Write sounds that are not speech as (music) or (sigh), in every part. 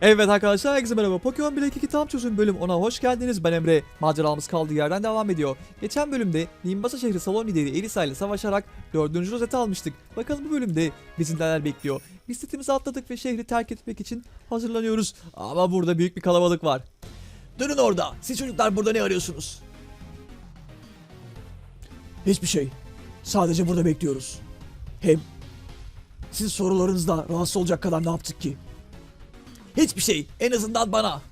Evet arkadaşlar herkese merhaba. Pokemon Black 2 tam çözüm bölüm 10'a hoş geldiniz. Ben Emre. Maceramız kaldığı yerden devam ediyor. Geçen bölümde Nimbasa şehri salon lideri Elisa ile savaşarak 4. rozeti almıştık. Bakalım bu bölümde bizi neler bekliyor. Bisikletimizi atladık ve şehri terk etmek için hazırlanıyoruz. Ama burada büyük bir kalabalık var. Durun orada. Siz çocuklar burada ne arıyorsunuz? Hiçbir şey. Sadece burada bekliyoruz. Hem siz sorularınızda rahatsız olacak kadar ne yaptık ki? Hiçbir şey. En azından bana.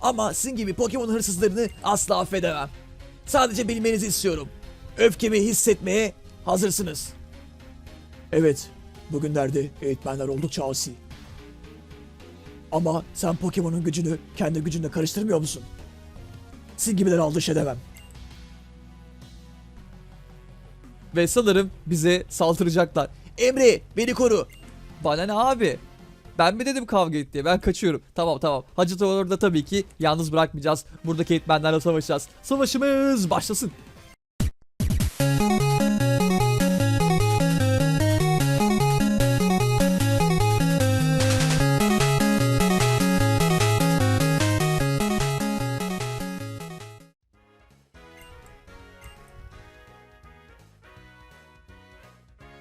Ama sizin gibi Pokemon hırsızlarını asla affedemem. Sadece bilmenizi istiyorum. Öfkemi hissetmeye hazırsınız. Evet. Bugünlerde eğitmenler oldukça asi. Ama sen Pokemon'un gücünü kendi gücünle karıştırmıyor musun? Sizin gibileri aldırış edemem. Ve sanırım bize saldıracaklar. Emre beni koru. Bana ne abi? Ben mi dedim kavga et diye? Ben kaçıyorum. Tamam tamam. Hacı orada tabii ki yalnız bırakmayacağız. Buradaki eğitmenlerle savaşacağız. Savaşımız başlasın.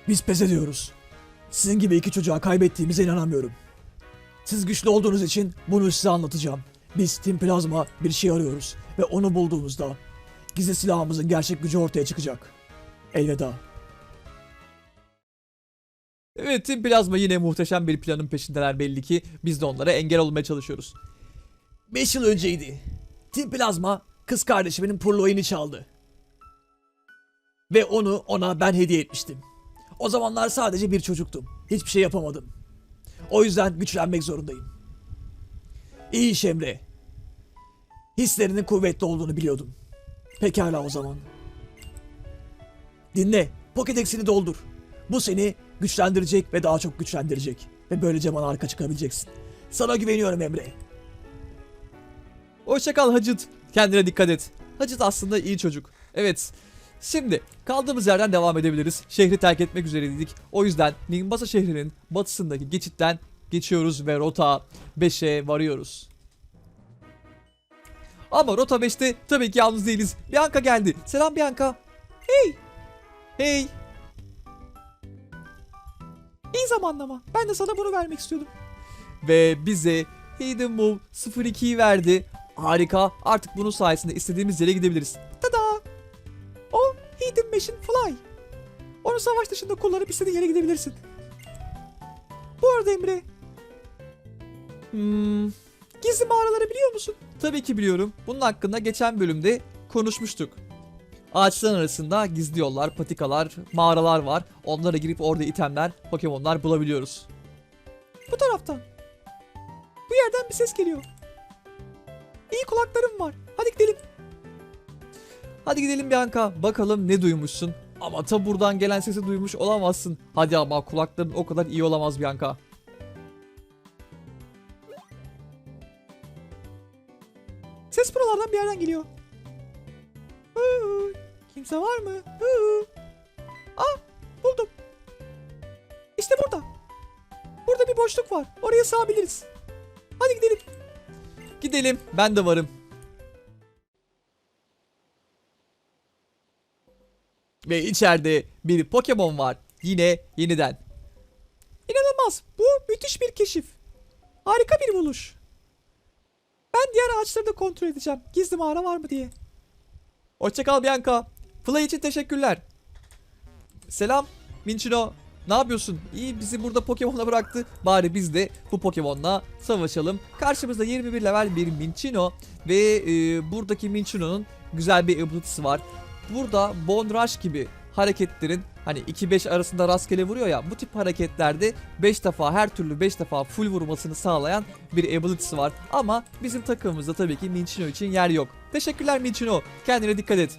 Biz pes ediyoruz. Sizin gibi iki çocuğa kaybettiğimize inanamıyorum. Siz güçlü olduğunuz için bunu size anlatacağım. Biz Team Plazma bir şey arıyoruz ve onu bulduğumuzda gizli silahımızın gerçek gücü ortaya çıkacak. Elveda. Evet Team Plazma yine muhteşem bir planın peşindeler belli ki. Biz de onlara engel olmaya çalışıyoruz. 5 yıl önceydi. Team Plazma kız kardeşimin Purloin'i çaldı. Ve onu ona ben hediye etmiştim. O zamanlar sadece bir çocuktum. Hiçbir şey yapamadım. O yüzden güçlenmek zorundayım. İyi iş Emre. Hislerinin kuvvetli olduğunu biliyordum. Pekala o zaman. Dinle. Pokédex'ini doldur. Bu seni güçlendirecek ve daha çok güçlendirecek. Ve böylece bana arka çıkabileceksin. Sana güveniyorum Emre. Hoşçakal Hacıt. Kendine dikkat et. Hacıt aslında iyi çocuk. Evet. Şimdi kaldığımız yerden devam edebiliriz. Şehri terk etmek üzereydik. O yüzden Nimbasa şehrinin batısındaki geçitten geçiyoruz ve rota 5'e varıyoruz. Ama rota 5'te tabii ki yalnız değiliz. Bianca geldi. Selam Bianca. Hey. Hey. İyi zamanlama. Ben de sana bunu vermek istiyordum. Ve bize Hidden Move 02'yi verdi. Harika. Artık bunun sayesinde istediğimiz yere gidebiliriz. Hidden Machine Fly. Onu savaş dışında kullanıp istediğin yere gidebilirsin. Bu arada Emre. Hmm, gizli mağaraları biliyor musun? Tabii ki biliyorum. Bunun hakkında geçen bölümde konuşmuştuk. Ağaçların arasında gizli yollar, patikalar, mağaralar var. Onlara girip orada itemler, Pokemon'lar bulabiliyoruz. Bu taraftan. Bu yerden bir ses geliyor. İyi kulaklarım var. Hadi gidelim. Hadi gidelim Bianca. Bakalım ne duymuşsun. Ama ta buradan gelen sesi duymuş olamazsın. Hadi ama kulakların o kadar iyi olamaz Bianca. Ses buralardan bir yerden geliyor. Kimse var mı? Aa buldum. İşte burada. Burada bir boşluk var. Oraya sığabiliriz. Hadi gidelim. Gidelim. Ben de varım. Ve içeride bir Pokemon var. Yine yeniden. İnanılmaz. Bu müthiş bir keşif. Harika bir buluş. Ben diğer ağaçları da kontrol edeceğim. Gizli mağara var mı diye. Hoşçakal Bianca. Fly için teşekkürler. Selam Minchino. Ne yapıyorsun? İyi bizi burada Pokemon'la bıraktı. Bari biz de bu Pokemon'la savaşalım. Karşımızda 21 level bir Minchino ve e, buradaki Minchino'nun güzel bir ability'si var. Burada Bone Rush gibi hareketlerin hani 2-5 arasında rastgele vuruyor ya bu tip hareketlerde 5 defa her türlü 5 defa full vurmasını sağlayan bir ability'si var. Ama bizim takımımızda tabii ki Minchino için yer yok. Teşekkürler Minchino. Kendine dikkat et.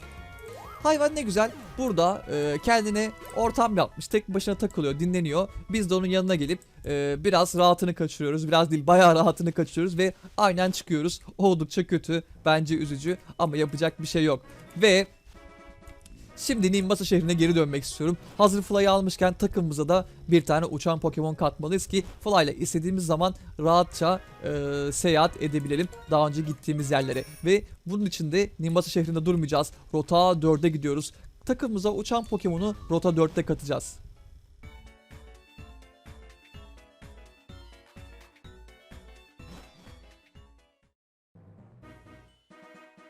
Hayvan ne güzel burada e, kendine ortam yapmış. Tek başına takılıyor, dinleniyor. Biz de onun yanına gelip e, biraz rahatını kaçırıyoruz. Biraz değil bayağı rahatını kaçırıyoruz ve aynen çıkıyoruz. Oldukça kötü. Bence üzücü ama yapacak bir şey yok. Ve Şimdi Nimbasa şehrine geri dönmek istiyorum. Hazır Fly'ı almışken takımımıza da bir tane uçan Pokemon katmalıyız ki Fly ile istediğimiz zaman rahatça e, seyahat edebilelim daha önce gittiğimiz yerlere. Ve bunun için de Nimbasa şehrinde durmayacağız. Rota 4'e gidiyoruz. Takımımıza uçan Pokemon'u Rota 4'te katacağız.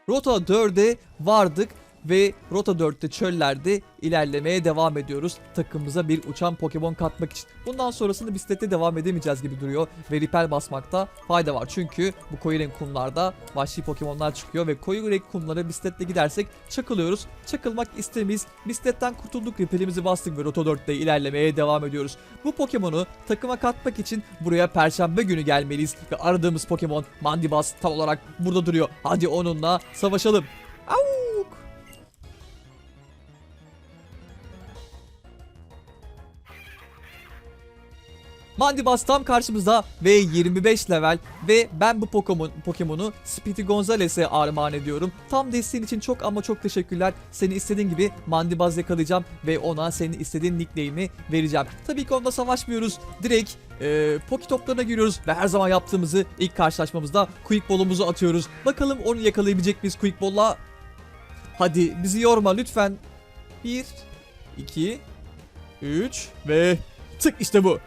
Rota 4'e vardık ve Rota 4'te çöllerde ilerlemeye devam ediyoruz. Takımımıza bir uçan Pokemon katmak için. Bundan sonrasında bisiklette devam edemeyeceğiz gibi duruyor ve ripel basmakta fayda var. Çünkü bu koyu renk kumlarda vahşi Pokemon'lar çıkıyor ve koyu renk kumlara bisikletle gidersek çakılıyoruz. Çakılmak istemeyiz. Bisikletten kurtulduk, ripelimizi bastık ve Rota 4'te ilerlemeye devam ediyoruz. Bu Pokemon'u takıma katmak için buraya Perşembe günü gelmeliyiz ve aradığımız Pokemon Mandibas tam olarak burada duruyor. Hadi onunla savaşalım. Avuk! Mandibas tam karşımızda ve 25 level ve ben bu Pokemon Pokemon'u Speedy Gonzales'e armağan ediyorum. Tam desteğin için çok ama çok teşekkürler. Seni istediğin gibi Mandibas yakalayacağım ve ona senin istediğin nickname'i vereceğim. Tabii ki onunla savaşmıyoruz. Direkt e, Poki toplarına giriyoruz ve her zaman yaptığımızı ilk karşılaşmamızda Quick Ball'umuzu atıyoruz. Bakalım onu yakalayabilecek miyiz Quick Ball'la? Hadi bizi yorma lütfen. 1 2 3 ve tık işte bu.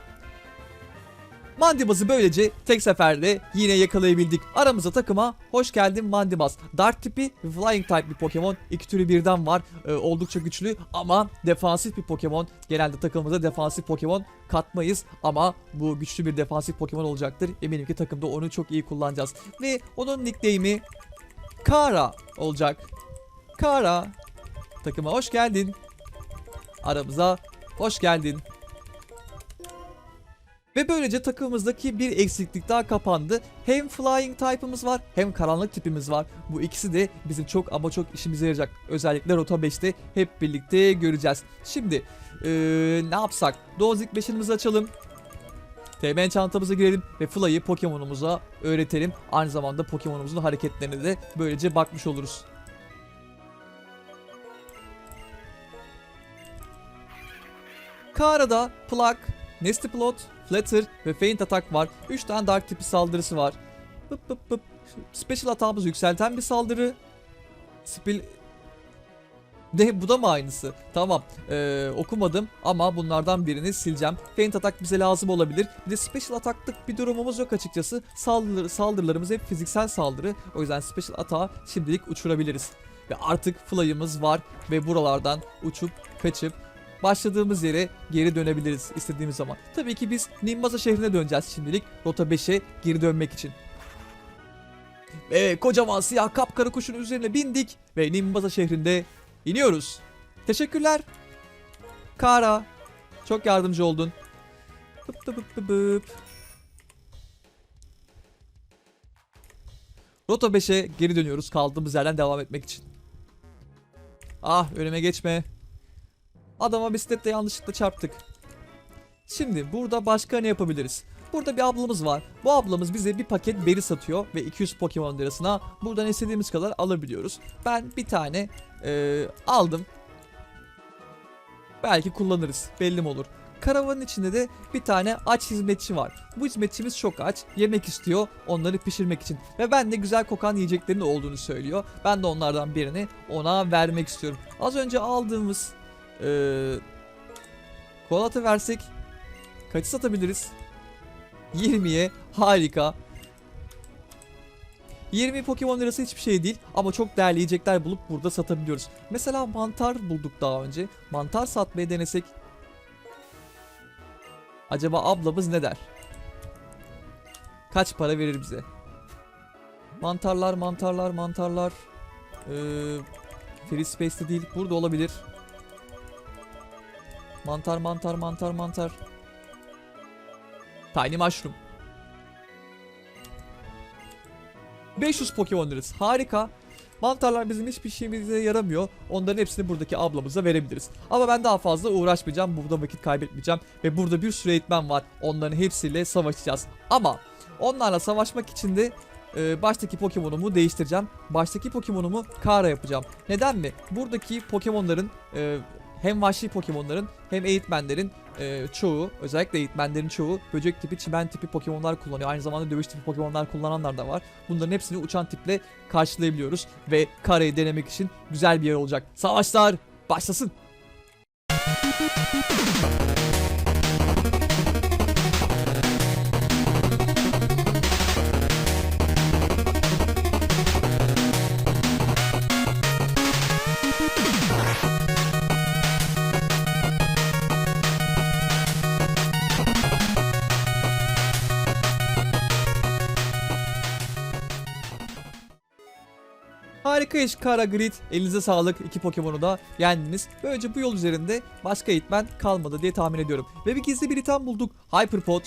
Mandibas'ı böylece tek seferde yine yakalayabildik. Aramıza takıma hoş geldin Mandibas. Dark tipi Flying type bir Pokemon. İki türü birden var. Ee, oldukça güçlü ama defansif bir Pokemon. Genelde takımımıza defansif Pokemon katmayız ama bu güçlü bir defansif Pokemon olacaktır. Eminim ki takımda onu çok iyi kullanacağız. Ve onun nickname'i Kara olacak. Kara. Takıma hoş geldin. Aramıza hoş geldin. Ve böylece takımımızdaki bir eksiklik daha kapandı. Hem flying type'ımız var hem karanlık tipimiz var. Bu ikisi de bizim çok ama çok işimize yarayacak. Özellikle Rota 5'te hep birlikte göreceğiz. Şimdi eee, ne yapsak? Dozik 5'imizi açalım. TMN çantamıza girelim ve Fly'ı Pokemon'umuza öğretelim. Aynı zamanda Pokemon'umuzun hareketlerine de böylece bakmış oluruz. Kara'da Plug, Nasty Plot, Flatter ve Feint Attack var. 3 tane Dark tipi saldırısı var. Pıp pıp pıp. Special atağımız yükselten bir saldırı. Spil... Ne bu da mı aynısı? Tamam. Ee, okumadım ama bunlardan birini sileceğim. Feint Attack bize lazım olabilir. Bir de Special Attack'lık bir durumumuz yok açıkçası. Saldırı, saldırılarımız hep fiziksel saldırı. O yüzden Special Attack'ı şimdilik uçurabiliriz. Ve artık Fly'ımız var ve buralardan uçup kaçıp başladığımız yere geri dönebiliriz istediğimiz zaman. Tabii ki biz Nimbasa şehrine döneceğiz şimdilik Rota 5'e geri dönmek için. Ve kocaman siyah kapkara kuşun üzerine bindik ve Nimbasa şehrinde iniyoruz. Teşekkürler. Kara. Çok yardımcı oldun. Bıp bıp bıp bıp. Rota 5'e geri dönüyoruz kaldığımız yerden devam etmek için. Ah önüme geçme. Adama bisikletle yanlışlıkla çarptık. Şimdi burada başka ne yapabiliriz? Burada bir ablamız var. Bu ablamız bize bir paket beri satıyor ve 200 Pokemon lirasına buradan istediğimiz kadar alabiliyoruz. Ben bir tane eee, aldım. Belki kullanırız. Belli mi olur. Karavanın içinde de bir tane aç hizmetçi var. Bu hizmetçimiz çok aç. Yemek istiyor onları pişirmek için. Ve ben de güzel kokan yiyeceklerin olduğunu söylüyor. Ben de onlardan birini ona vermek istiyorum. Az önce aldığımız ee, Kolatı versek kaçı satabiliriz? 20'ye harika. 20 Pokemon lirası hiçbir şey değil ama çok değerli yiyecekler bulup burada satabiliyoruz. Mesela mantar bulduk daha önce. Mantar satmayı denesek acaba ablamız ne der? Kaç para verir bize? Mantarlar, mantarlar, mantarlar. Ee, Free Space'te değil. Burada olabilir. Mantar mantar mantar mantar. Tiny Mushroom. 500 Pokemon lirası. Harika. Mantarlar bizim hiçbir şeyimize yaramıyor. Onların hepsini buradaki ablamıza verebiliriz. Ama ben daha fazla uğraşmayacağım. Burada vakit kaybetmeyeceğim. Ve burada bir sürü eğitmen var. Onların hepsiyle savaşacağız. Ama onlarla savaşmak için de e, baştaki Pokemon'umu değiştireceğim. Baştaki Pokemon'umu Kara yapacağım. Neden mi? Buradaki Pokemon'ların e, hem vahşi Pokemon'ların hem eğitmenlerin e, çoğu özellikle eğitmenlerin çoğu böcek tipi çimen tipi Pokemon'lar kullanıyor. Aynı zamanda dövüş tipi Pokemon'lar kullananlar da var. Bunların hepsini uçan tiple karşılayabiliyoruz ve Kara'yı denemek için güzel bir yer olacak. Savaşlar başlasın. İş Kara Grid. Elinize sağlık. İki Pokemon'u da yendiniz. Böylece bu yol üzerinde başka eğitmen kalmadı diye tahmin ediyorum. Ve bir gizli bir item bulduk. Hyperpod.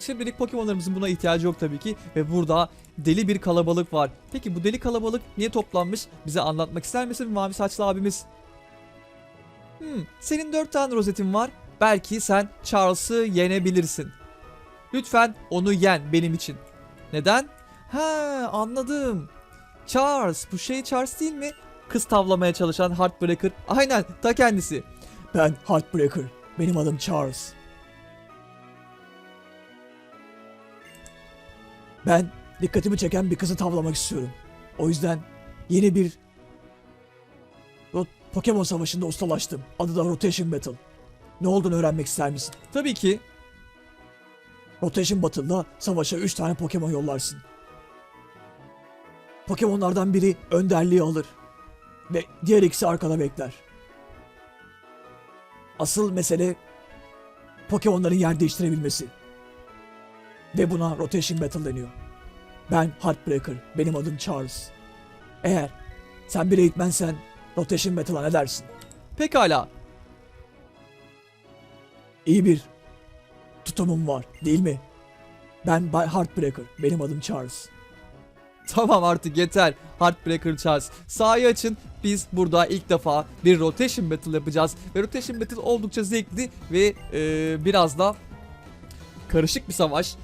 Şimdilik Pokemon'larımızın buna ihtiyacı yok tabii ki. Ve burada deli bir kalabalık var. Peki bu deli kalabalık niye toplanmış? Bize anlatmak ister misin mavi saçlı abimiz? Hmm, senin 4 tane rozetin var. Belki sen Charles'ı yenebilirsin. Lütfen onu yen benim için. Neden? Ha anladım. Charles. Bu şey Charles değil mi? Kız tavlamaya çalışan Heartbreaker. Aynen ta kendisi. Ben Heartbreaker. Benim adım Charles. Ben dikkatimi çeken bir kızı tavlamak istiyorum. O yüzden yeni bir Pokemon savaşında ustalaştım. Adı da Rotation Battle. Ne olduğunu öğrenmek ister misin? Tabii ki. Rotation Battle'da savaşa 3 tane Pokemon yollarsın. Pokemonlardan biri önderliği alır. Ve diğer ikisi arkada bekler. Asıl mesele Pokemonların yer değiştirebilmesi. Ve buna Rotation Battle deniyor. Ben Heartbreaker, benim adım Charles. Eğer sen bir eğitmensen Rotation Battle'a ne dersin? Pekala. İyi bir tutumum var değil mi? Ben Bay Heartbreaker, benim adım Charles. Tamam artık yeter. Heartbreaker Charles. Sahayı açın. Biz burada ilk defa bir rotation battle yapacağız. Ve rotation battle oldukça zevkli ve e, biraz da karışık bir savaş.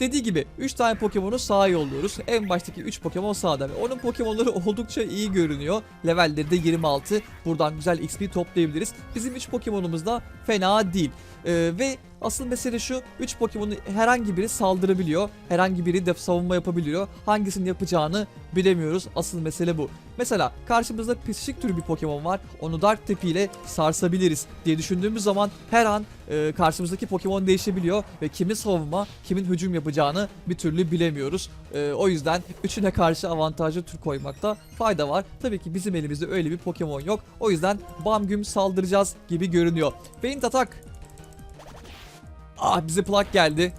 Dediği gibi 3 tane Pokemon'u sağa yolluyoruz. En baştaki 3 Pokemon sağda ve onun Pokemon'ları (laughs) oldukça iyi görünüyor. Levelleri de 26. Buradan güzel XP toplayabiliriz. Bizim 3 Pokemon'umuz da fena değil. Ee, ve asıl mesele şu 3 Pokemon'un herhangi biri saldırabiliyor. Herhangi biri de savunma yapabiliyor. Hangisini yapacağını bilemiyoruz. Asıl mesele bu. Mesela karşımızda psişik türü bir Pokemon var. Onu Dark Tepi ile sarsabiliriz diye düşündüğümüz zaman her an e, karşımızdaki Pokemon değişebiliyor ve kimin savunma, kimin hücum yapacağını bir türlü bilemiyoruz. E, o yüzden üçüne karşı avantajlı tür koymakta fayda var. Tabii ki bizim elimizde öyle bir Pokemon yok. O yüzden bam güm saldıracağız gibi görünüyor. Feint atak. Ah bize plak geldi.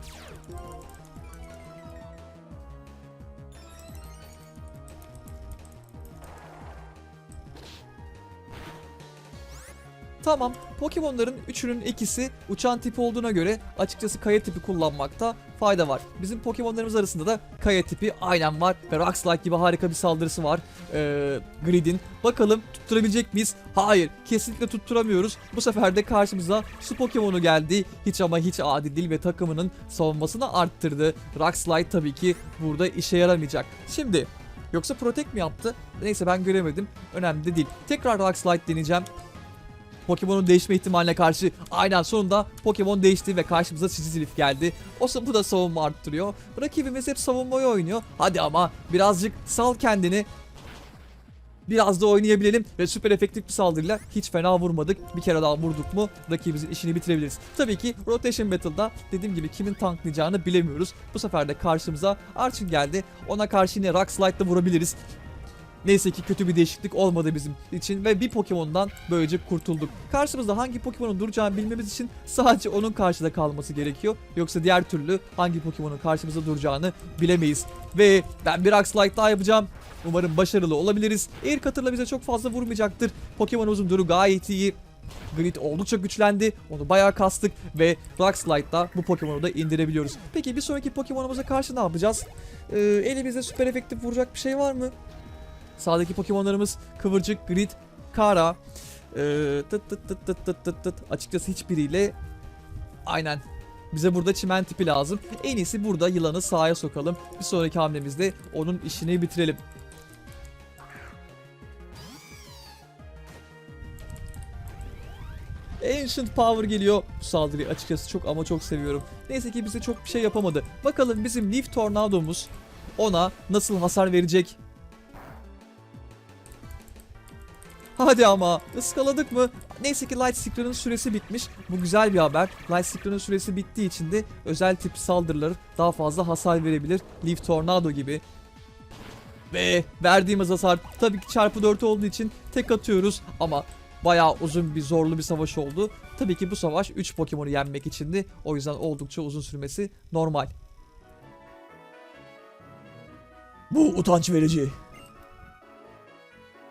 Tamam, Pokemon'ların üçünün ikisi uçan tipi olduğuna göre açıkçası kaya tipi kullanmakta fayda var. Bizim Pokemon'larımız arasında da kaya tipi aynen var Rockslide gibi harika bir saldırısı var. Ee, Grid'in. Bakalım tutturabilecek miyiz? Hayır, kesinlikle tutturamıyoruz. Bu sefer de karşımıza su Pokemon'u geldi. Hiç ama hiç adil değil ve takımının savunmasını arttırdı. Rockslide tabii ki burada işe yaramayacak. Şimdi Yoksa Protect mi yaptı? Neyse ben göremedim. Önemli de değil. Tekrar Rockslide deneyeceğim. Pokemon'un değişme ihtimaline karşı aynen sonunda Pokemon değişti ve karşımıza Sizzlif geldi. O bu da savunma arttırıyor. Rakibimiz hep savunmayı oynuyor. Hadi ama birazcık sal kendini. Biraz da oynayabilelim ve süper efektif bir saldırıyla hiç fena vurmadık. Bir kere daha vurduk mu rakibimizin işini bitirebiliriz. Tabii ki Rotation Battle'da dediğim gibi kimin tanklayacağını bilemiyoruz. Bu sefer de karşımıza Archon geldi. Ona karşı yine Rock Slide'la vurabiliriz. Neyse ki kötü bir değişiklik olmadı bizim için ve bir Pokemon'dan böylece kurtulduk. Karşımızda hangi Pokemon'un duracağını bilmemiz için sadece onun karşıda kalması gerekiyor. Yoksa diğer türlü hangi Pokemon'un karşımızda duracağını bilemeyiz. Ve ben bir Axelite daha yapacağım. Umarım başarılı olabiliriz. Air Cutter'la bize çok fazla vurmayacaktır. Pokemon'umuzun duru gayet iyi. Grid oldukça güçlendi. Onu bayağı kastık ve Rock Slide'da bu Pokemon'u da indirebiliyoruz. Peki bir sonraki Pokemon'umuza karşı ne yapacağız? Ee, elimizde süper efektif vuracak bir şey var mı? Sağdaki Pokemon'larımız Kıvırcık, Grid, Kara. Ee, tıt tıt tıt tıt tıt tıt tıt. Açıkçası hiçbiriyle aynen Bize burada çimen tipi lazım. En iyisi burada yılanı sahaya sokalım. Bir sonraki hamlemizde onun işini bitirelim. Ancient Power geliyor. Bu saldırıyı açıkçası çok ama çok seviyorum. Neyse ki bize çok bir şey yapamadı. Bakalım bizim Leaf Tornado'muz ona nasıl hasar verecek? Hadi ama ıskaladık mı? Neyse ki Light Seeker'ın süresi bitmiş. Bu güzel bir haber. Light Seeker'ın süresi bittiği için de özel tip saldırıları daha fazla hasar verebilir. Leaf Tornado gibi. Ve verdiğimiz hasar tabii ki çarpı 4 olduğu için tek atıyoruz ama bayağı uzun bir zorlu bir savaş oldu. Tabii ki bu savaş 3 Pokemon'u yenmek içindi. O yüzden oldukça uzun sürmesi normal. Bu utanç verici.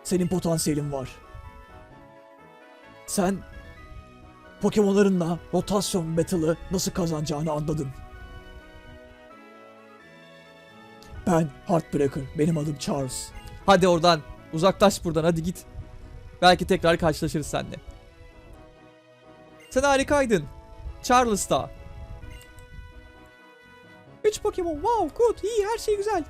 Senin potansiyelin var. Sen Pokemon'larınla rotasyon battle'ı nasıl kazanacağını anladın. Ben Heartbreaker. Benim adım Charles. Hadi oradan uzaklaş buradan hadi git. Belki tekrar karşılaşırız seninle. Sen harikaydın. Charles da. 3 Pokemon wow good iyi her şey güzel.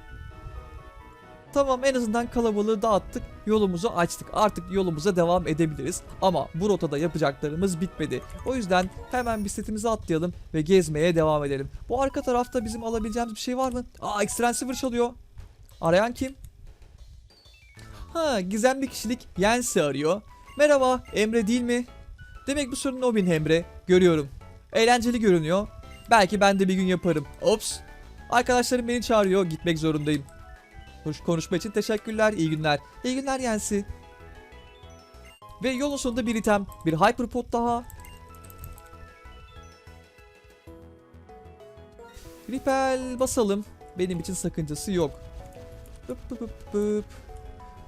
Tamam en azından kalabalığı dağıttık yolumuzu açtık artık yolumuza devam edebiliriz ama bu rotada yapacaklarımız bitmedi o yüzden hemen bisikletimizi atlayalım ve gezmeye devam edelim bu arka tarafta bizim alabileceğimiz bir şey var mı? Aa Extransiver çalıyor arayan kim? Ha gizemli kişilik Yensi arıyor. Merhaba Emre değil mi? Demek bu sorun Obin Emre. Görüyorum. Eğlenceli görünüyor. Belki ben de bir gün yaparım. Ops. Arkadaşlarım beni çağırıyor. Gitmek zorundayım. Konuşma için teşekkürler. İyi günler. İyi günler Yensi. Ve yolun sonunda bir item. Bir Hyperpod daha. Ripel basalım. Benim için sakıncası yok. Bıp bıp bıp bıp.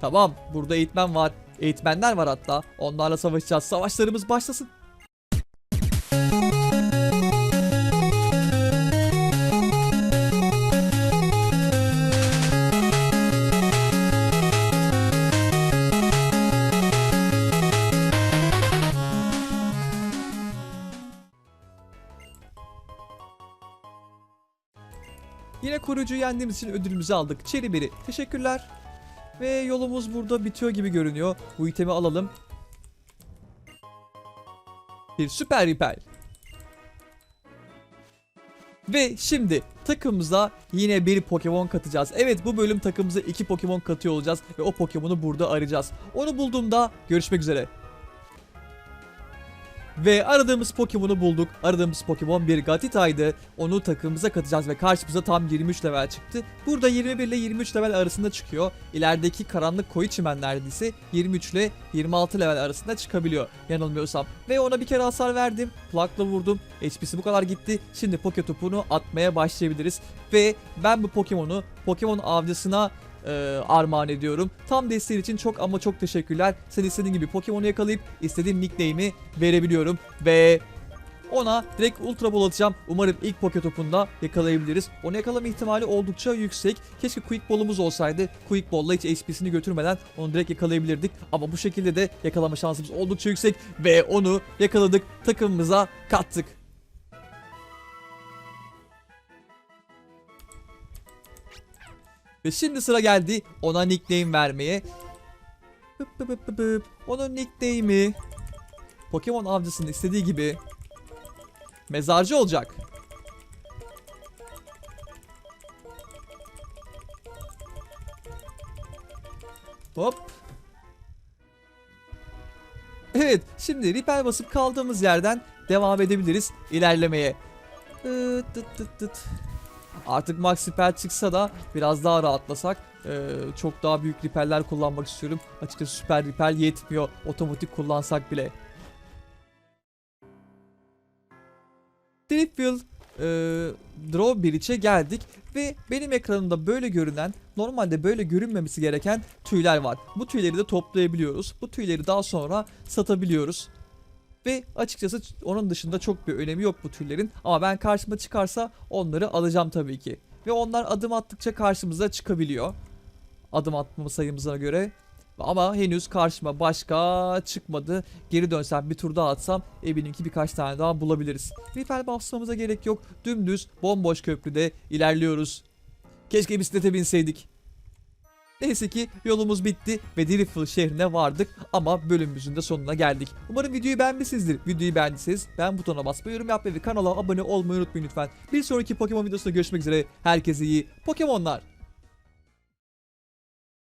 Tamam burada eğitmen var. Eğitmenler var hatta. Onlarla savaşacağız. Savaşlarımız başlasın. Yendiğimiz için ödülümüzü aldık. Çeri biri. Teşekkürler. Ve yolumuz burada bitiyor gibi görünüyor. Bu itemi alalım. Bir süper ripel. Ve şimdi takımımıza yine bir Pokemon katacağız. Evet bu bölüm takımımıza iki Pokemon katıyor olacağız. Ve o Pokemon'u burada arayacağız. Onu bulduğumda görüşmek üzere. Ve aradığımız Pokemon'u bulduk. Aradığımız Pokemon bir Gatita'ydı. Onu takımımıza katacağız ve karşımıza tam 23 level çıktı. Burada 21 ile 23 level arasında çıkıyor. İlerideki karanlık koyu çimenlerde ise 23 ile 26 level arasında çıkabiliyor yanılmıyorsam. Ve ona bir kere hasar verdim. Plakla vurdum. HP'si bu kadar gitti. Şimdi Poke topunu atmaya başlayabiliriz. Ve ben bu Pokemon'u Pokemon avcısına e, armağan ediyorum. Tam desteğin için çok ama çok teşekkürler. Sen istediğin gibi Pokemon'u yakalayıp istediğim nickname'i verebiliyorum. Ve ona direkt Ultra Ball atacağım. Umarım ilk Poke topunda yakalayabiliriz. Onu yakalama ihtimali oldukça yüksek. Keşke Quick Ball'umuz olsaydı. Quick Ball'la hiç HP'sini götürmeden onu direkt yakalayabilirdik. Ama bu şekilde de yakalama şansımız oldukça yüksek. Ve onu yakaladık. Takımımıza kattık. Ve şimdi sıra geldi ona nickname vermeye. Bıp bıp bıp bıp. Onun nickname'i Pokemon avcısının istediği gibi mezarcı olacak. Hop. Evet, şimdi ripel basıp kaldığımız yerden devam edebiliriz ilerlemeye. Tıt tıt tıt tıt. Artık Max Ripel çıksa da biraz daha rahatlasak eee, çok daha büyük ripeller kullanmak istiyorum. Açıkçası süper ripel yetmiyor otomatik kullansak bile. Dripwheel eee Draw Bridge'e geldik ve benim ekranımda böyle görünen normalde böyle görünmemesi gereken tüyler var. Bu tüyleri de toplayabiliyoruz. Bu tüyleri daha sonra satabiliyoruz. Ve açıkçası onun dışında çok bir önemi yok bu tüylerin. Ama ben karşıma çıkarsa onları alacağım tabii ki. Ve onlar adım attıkça karşımıza çıkabiliyor. Adım atma sayımıza göre. Ama henüz karşıma başka çıkmadı. Geri dönsem bir tur daha atsam eminim birkaç tane daha bulabiliriz. Ripel basmamıza gerek yok. Dümdüz bomboş köprüde ilerliyoruz. Keşke bisiklete binseydik. Neyse ki yolumuz bitti ve Driftle şehrine vardık ama bölümümüzün de sonuna geldik. Umarım videoyu beğenmişsinizdir. Videoyu beğendiyseniz beğen butonuna basmayı, yorum yapmayı ve kanala abone olmayı unutmayın lütfen. Bir sonraki Pokemon videosunda görüşmek üzere. Herkese iyi Pokemonlar.